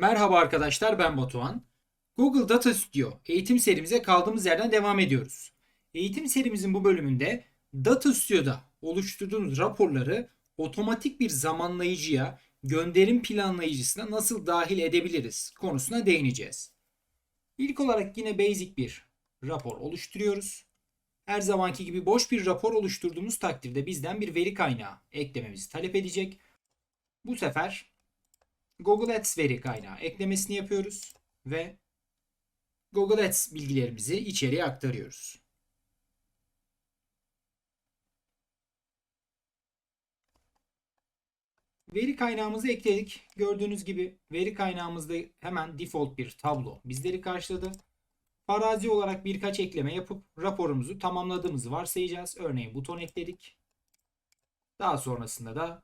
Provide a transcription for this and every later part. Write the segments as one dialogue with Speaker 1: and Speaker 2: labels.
Speaker 1: Merhaba arkadaşlar ben Batuhan. Google Data Studio eğitim serimize kaldığımız yerden devam ediyoruz. Eğitim serimizin bu bölümünde Data Studio'da oluşturduğunuz raporları otomatik bir zamanlayıcıya, gönderim planlayıcısına nasıl dahil edebiliriz konusuna değineceğiz. İlk olarak yine basic bir rapor oluşturuyoruz. Her zamanki gibi boş bir rapor oluşturduğumuz takdirde bizden bir veri kaynağı eklememizi talep edecek. Bu sefer Google Ads veri kaynağı eklemesini yapıyoruz ve Google Ads bilgilerimizi içeriye aktarıyoruz. Veri kaynağımızı ekledik. Gördüğünüz gibi veri kaynağımızda hemen default bir tablo bizleri karşıladı. Farazi olarak birkaç ekleme yapıp raporumuzu tamamladığımızı varsayacağız. Örneğin buton ekledik. Daha sonrasında da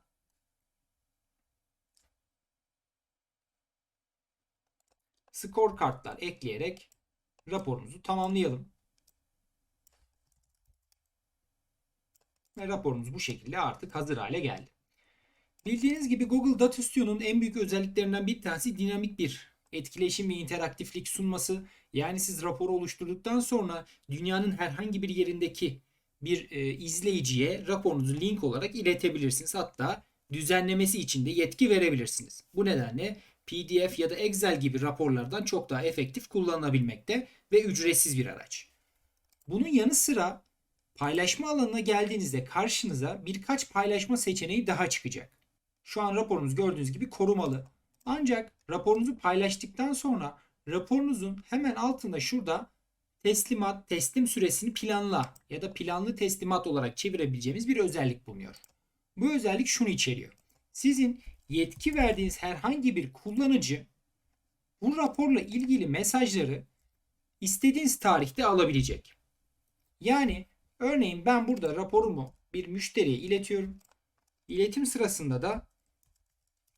Speaker 1: scorecard'lar ekleyerek raporumuzu tamamlayalım. Ve raporumuz bu şekilde artık hazır hale geldi. Bildiğiniz gibi Google Data Studio'nun en büyük özelliklerinden bir tanesi dinamik bir etkileşim ve interaktiflik sunması. Yani siz raporu oluşturduktan sonra dünyanın herhangi bir yerindeki bir e, izleyiciye raporunuzu link olarak iletebilirsiniz. Hatta düzenlemesi için de yetki verebilirsiniz. Bu nedenle PDF ya da Excel gibi raporlardan çok daha efektif kullanılabilmekte ve ücretsiz bir araç. Bunun yanı sıra paylaşma alanına geldiğinizde karşınıza birkaç paylaşma seçeneği daha çıkacak. Şu an raporunuz gördüğünüz gibi korumalı. Ancak raporunuzu paylaştıktan sonra raporunuzun hemen altında şurada teslimat, teslim süresini planla ya da planlı teslimat olarak çevirebileceğimiz bir özellik bulunuyor. Bu özellik şunu içeriyor. Sizin yetki verdiğiniz herhangi bir kullanıcı bu raporla ilgili mesajları istediğiniz tarihte alabilecek. Yani örneğin ben burada raporumu bir müşteriye iletiyorum. İletim sırasında da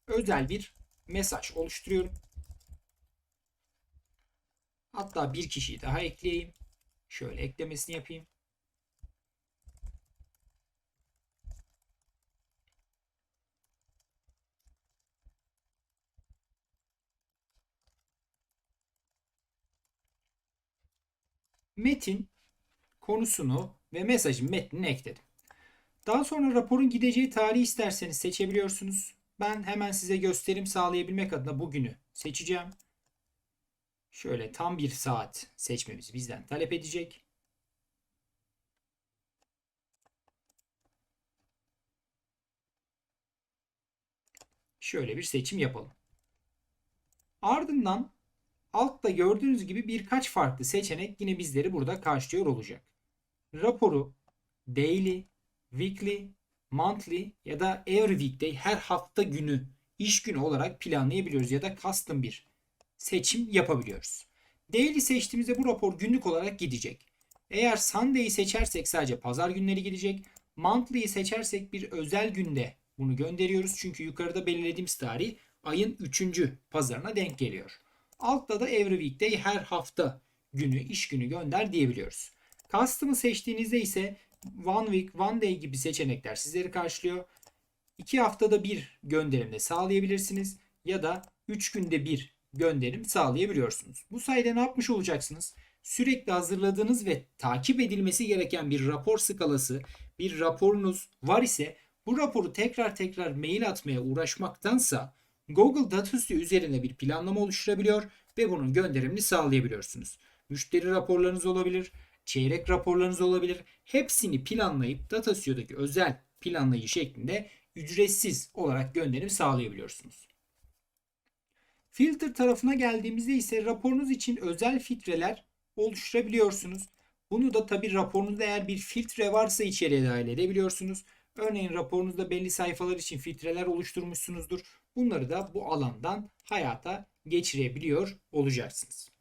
Speaker 1: özel bir mesaj oluşturuyorum. Hatta bir kişiyi daha ekleyeyim. Şöyle eklemesini yapayım. Metin konusunu ve mesajın metnini ekledim. Daha sonra raporun gideceği tarihi isterseniz seçebiliyorsunuz. Ben hemen size gösterim sağlayabilmek adına bugünü seçeceğim. Şöyle tam bir saat seçmemizi bizden talep edecek. Şöyle bir seçim yapalım. Ardından Altta gördüğünüz gibi birkaç farklı seçenek yine bizleri burada karşılıyor olacak. Raporu daily, weekly, monthly ya da every weekday her hafta günü iş günü olarak planlayabiliyoruz ya da custom bir seçim yapabiliyoruz. Daily seçtiğimizde bu rapor günlük olarak gidecek. Eğer Sunday'i seçersek sadece pazar günleri gidecek. Monthly'yi seçersek bir özel günde bunu gönderiyoruz. Çünkü yukarıda belirlediğimiz tarih ayın 3. pazarına denk geliyor. Altta da every weekday her hafta günü, iş günü gönder diyebiliyoruz. Custom'ı seçtiğinizde ise one week, one day gibi seçenekler sizleri karşılıyor. 2 haftada bir gönderimde sağlayabilirsiniz ya da 3 günde bir gönderim sağlayabiliyorsunuz. Bu sayede ne yapmış olacaksınız? Sürekli hazırladığınız ve takip edilmesi gereken bir rapor skalası, bir raporunuz var ise bu raporu tekrar tekrar mail atmaya uğraşmaktansa Google Data Studio üzerinde bir planlama oluşturabiliyor ve bunun gönderimini sağlayabiliyorsunuz. Müşteri raporlarınız olabilir, çeyrek raporlarınız olabilir. Hepsini planlayıp Data Studio'daki özel planlayıcı şeklinde ücretsiz olarak gönderim sağlayabiliyorsunuz. Filter tarafına geldiğimizde ise raporunuz için özel filtreler oluşturabiliyorsunuz. Bunu da tabi raporunuzda eğer bir filtre varsa içeriye dahil edebiliyorsunuz. Örneğin raporunuzda belli sayfalar için filtreler oluşturmuşsunuzdur. Bunları da bu alandan hayata geçirebiliyor olacaksınız.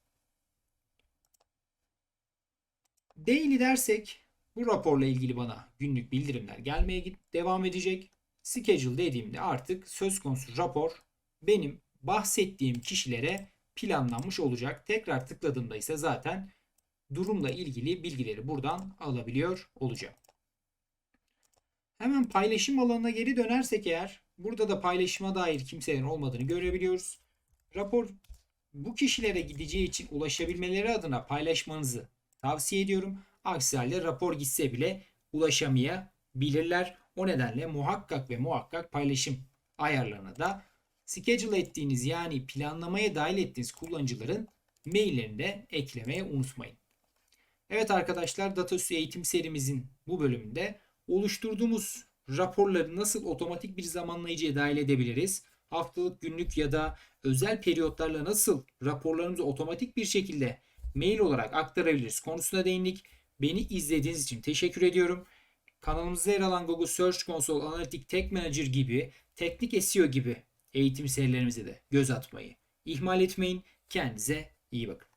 Speaker 1: Daily dersek bu raporla ilgili bana günlük bildirimler gelmeye devam edecek. Schedule dediğimde artık söz konusu rapor benim bahsettiğim kişilere planlanmış olacak. Tekrar tıkladığımda ise zaten durumla ilgili bilgileri buradan alabiliyor olacağım. Hemen paylaşım alanına geri dönersek eğer burada da paylaşıma dair kimselerin olmadığını görebiliyoruz. Rapor bu kişilere gideceği için ulaşabilmeleri adına paylaşmanızı tavsiye ediyorum. Aksi halde rapor gitse bile ulaşamayabilirler. O nedenle muhakkak ve muhakkak paylaşım ayarlarına da schedule ettiğiniz yani planlamaya dahil ettiğiniz kullanıcıların maillerini de eklemeye unutmayın. Evet arkadaşlar DataSü eğitim serimizin bu bölümünde oluşturduğumuz raporları nasıl otomatik bir zamanlayıcıya dahil edebiliriz? Haftalık, günlük ya da özel periyotlarla nasıl raporlarımızı otomatik bir şekilde mail olarak aktarabiliriz konusuna değindik. Beni izlediğiniz için teşekkür ediyorum. Kanalımızda yer alan Google Search Console, Analytics Tech Manager gibi, teknik SEO gibi eğitim serilerimize de göz atmayı ihmal etmeyin. Kendinize iyi bakın.